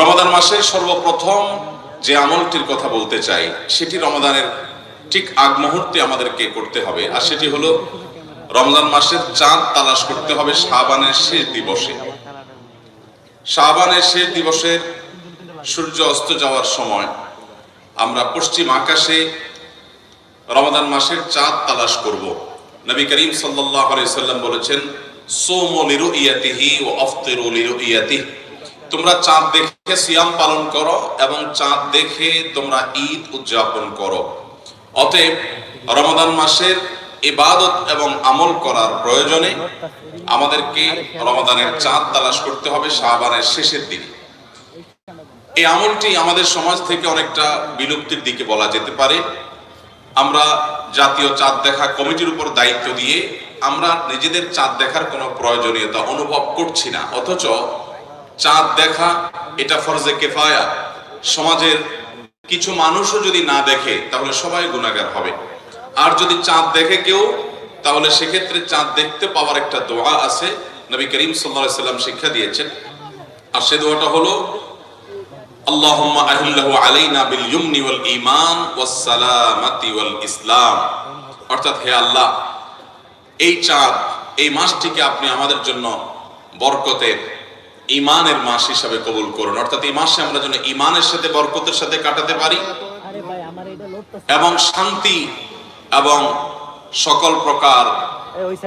রমাদান মাসের সর্বপ্রথম যে আমলটির কথা বলতে চাই, সেটি রমাদানের ঠিক আগ মুহূর্তে আমাদেরকে করতে হবে, আর সেটি হলো রমজান মাসের চাঁদ তালাশ করতে হবে শাবানের শেষ দিবসে। শাবানের শেষ দিবসের সূর্য অস্ত যাওয়ার সময় আমরা পশ্চিম আকাশে রমাদান মাসের চাঁদ তালাশ করব। নবী করিম সাল্লাল্লাহু আলাইহি সাল্লাম বলেছেন, সোমো লিরুইয়াতিহি ও আফতিরু লিরুইয়াতিহি। তোমরা চাঁদ দেখে সিয়াম পালন করো এবং চাঁদ দেখে তোমরা ঈদ উদযাপন করো। অতএব রমাদান মাসের ইবাদত এবং আমল করার প্রয়োজনে আমাদেরকে রমাদানের চাঁদ তালাশ করতে হবে শাহবানের শেষের দিকে এই আমলটি আমাদের সমাজ থেকে অনেকটা বিলুপ্তির দিকে বলা যেতে পারে। আমরা জাতীয় চাঁদ দেখা কমিটির উপর দায়িত্ব দিয়ে আমরা নিজেদের চাঁদ দেখার কোনো প্রয়োজনীয়তা অনুভব করছি না, অথচ চাঁদ দেখা, এটা ফরজে কেফায়া। সমাজের কিছু মানুষও যদি না দেখে, তাহলে সবাই গুণাগার হবে। আর যদি চাঁদ দেখে কেউ, তাহলে সেক্ষেত্রে চাঁদ দেখতে পাওয়ার একটা দোয়া আছে। নবী করিম সাল্লাম শিক্ষা দিয়েছেন। আর সে দোয়াটা হলো ইসলাম। অর্থাৎ হে আল্লাহ, এই চাঁদ, এই মাসটিকে আপনি আমাদের জন্য বরকতের ইমানের মাস হিসাবে কবুল করুন। অর্থাৎ এই মাসে আমরা যেন ইমানের সাথে বরকতের সাথে কাটাতে পারি। এবং শান্তি এবং সকল প্রকার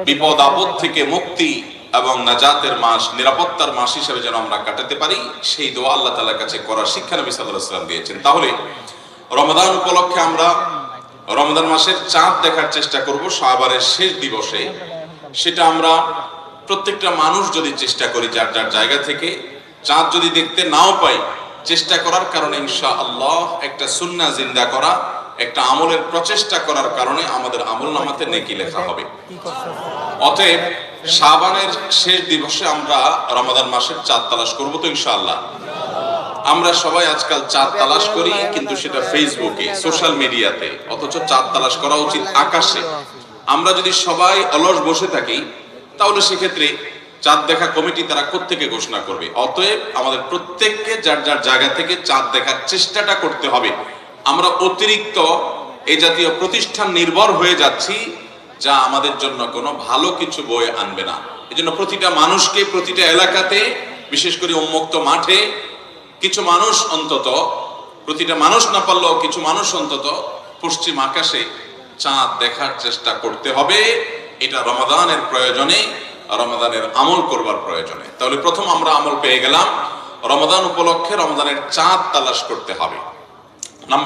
বিপদ আপদ থেকে মুক্তি এবং নাজাতের মাস নিরাপত্তার মাস হিসেবে যেন আমরা কাটাতে পারি সেই দোয়া আল্লাহ তালার কাছে করার শিক্ষা নবী সাল্লাম দিয়েছেন। তাহলে রমাদান উপলক্ষে আমরা রমাদান মাসের চাঁদ দেখার চেষ্টা করব শাহবারের শেষ দিবসে। সেটা আমরা প্রত্যেকটা মানুষ যদি চেষ্টা করি যার যার জায়গা থেকে, চাঁদ যদি দেখতে নাও পাই, চেষ্টা করার কারণে ইনশা আল্লাহ একটা সুন্না জিন্দা করা, একটা আমলের প্রচেষ্টা করার কারণে আমাদের আমল নামাতে নেকি লেখা হবে। অতএব শাবানের শেষ দিবসে আমরা রমাদান মাসের চাঁদ তালাশ করব তো ইনশাআল্লাহ। আমরা সবাই আজকাল চাঁদ তালাশ করি, কিন্তু সেটা ফেসবুকে, সোশ্যাল মিডিয়াতে, অথচ চাঁদ তালাশ করা উচিত আকাশে। আমরা যদি সবাই অলস বসে থাকি তাহলে সেক্ষেত্রে চাঁদ দেখা কমিটি তারা কোত্থেকে ঘোষণা করবে? অতএব আমাদের প্রত্যেককে যার যার জায়গা থেকে চাঁদ দেখার চেষ্টাটা করতে হবে। আমরা অতিরিক্ত এই জাতীয় প্রতিষ্ঠান নির্ভর হয়ে যাচ্ছি, যা আমাদের জন্য কোনো ভালো কিছু বয়ে আনবে না। এজন্য প্রতিটা মানুষকে প্রতিটা এলাকাতে, বিশেষ করে উন্মুক্ত মাঠে, কিছু মানুষ অন্তত, প্রতিটা মানুষ না পারলেও কিছু মানুষ অন্তত পশ্চিম আকাশে চাঁদ দেখার চেষ্টা করতে হবে। এটা রমাদানের প্রয়োজনে, রমাদানের আমল করবার প্রয়োজনে। তাহলে প্রথম আমরা আমল পেয়ে গেলাম। রমাদান উপলক্ষে রমাদানের চাঁদ তালাশ করতে হবে।